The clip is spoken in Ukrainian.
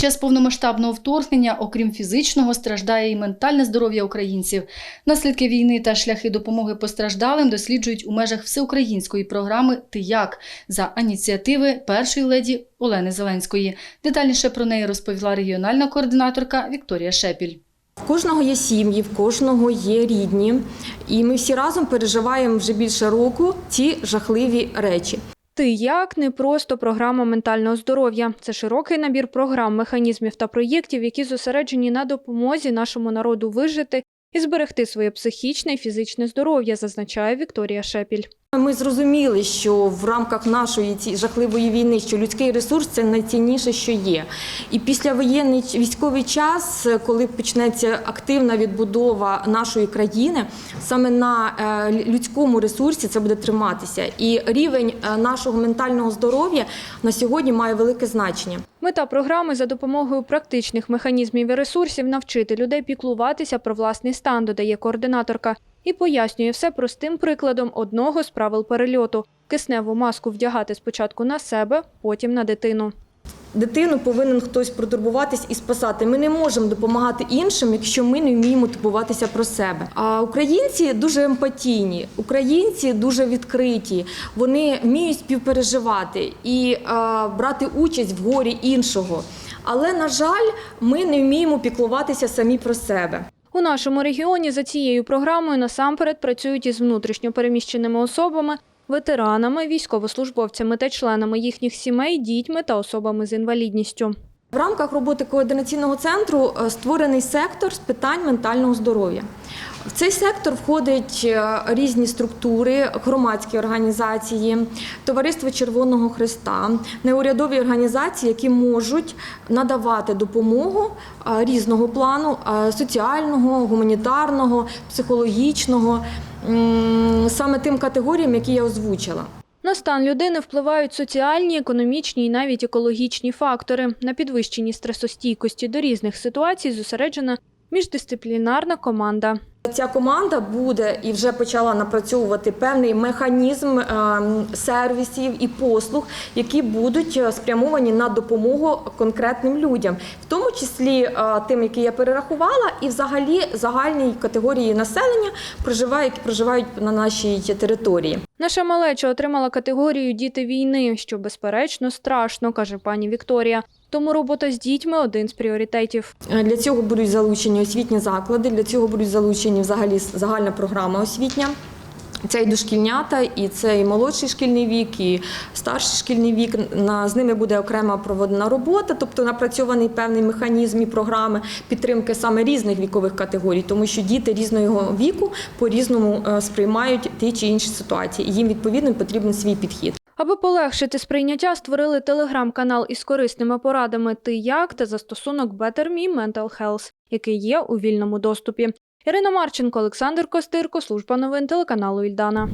час повномасштабного вторгнення, окрім фізичного, страждає і ментальне здоров'я українців. Наслідки війни та шляхи допомоги постраждалим досліджують у межах всеукраїнської програми Ти як за ініціативи першої леді Олени Зеленської. Детальніше про неї розповіла регіональна координаторка Вікторія Шепіль. В кожного є сім'ї, в кожного є рідні, і ми всі разом переживаємо вже більше року ці жахливі речі. Ти як не просто програма ментального здоров'я. Це широкий набір програм, механізмів та проєктів, які зосереджені на допомозі нашому народу вижити і зберегти своє психічне і фізичне здоров'я, зазначає Вікторія Шепіль. Ми зрозуміли, що в рамках нашої ці жахливої війни, що людський ресурс це найцінніше, що є. І після воєнний військовий час, коли почнеться активна відбудова нашої країни, саме на е, людському ресурсі це буде триматися. І рівень е, нашого ментального здоров'я на сьогодні має велике значення. Мета програми за допомогою практичних механізмів і ресурсів навчити людей піклуватися про власний стан, додає координаторка, і пояснює все простим прикладом одного з правил перельоту. Кисневу маску вдягати спочатку на себе, потім на дитину. Дитину повинен хтось протурбуватись і спасати. Ми не можемо допомагати іншим, якщо ми не вміємо турбуватися про себе. А українці дуже емпатійні, українці дуже відкриті. Вони вміють співпереживати і а, брати участь в горі іншого. Але на жаль, ми не вміємо піклуватися самі про себе. У нашому регіоні за цією програмою насамперед працюють із внутрішньо переміщеними особами, ветеранами, військовослужбовцями та членами їхніх сімей, дітьми та особами з інвалідністю. В рамках роботи координаційного центру е, створений сектор з питань ментального здоров'я. В цей сектор входять е, різні структури, громадські організації, Товариство Червоного Христа, неурядові організації, які можуть надавати допомогу е, різного плану соціального, гуманітарного, психологічного, саме тим категоріям, які я озвучила. На стан людини впливають соціальні, економічні і навіть екологічні фактори. На підвищенні стресостійкості до різних ситуацій зосереджена міждисциплінарна команда. Ця команда буде і вже почала напрацьовувати певний механізм ем, сервісів і послуг, які будуть е, спрямовані на допомогу конкретним людям, в тому числі е, тим, які я перерахувала, і взагалі загальній категорії населення проживають, які проживають на нашій території. Наша малеча отримала категорію діти війни, що безперечно страшно, каже пані Вікторія. Тому робота з дітьми один з пріоритетів. Е, Для цього будуть залучені освітні заклади, для цього будуть залучені взагалі загальна програма освітня. Це і дошкільнята, і це і молодший шкільний вік, і старший шкільний вік. На з ними буде окрема проводена робота, тобто напрацьований певний механізм і програми підтримки саме різних вікових категорій, тому що діти різного віку по-різному е, сприймають ті чи інші ситуації. І їм відповідно потрібен свій підхід. Аби полегшити сприйняття, створили телеграм-канал із корисними порадами «Ти як» та застосунок Better Me Mental Health, який є у вільному доступі. Ірина Марченко, Олександр Костирко, служба новин телеканалу Ільдана.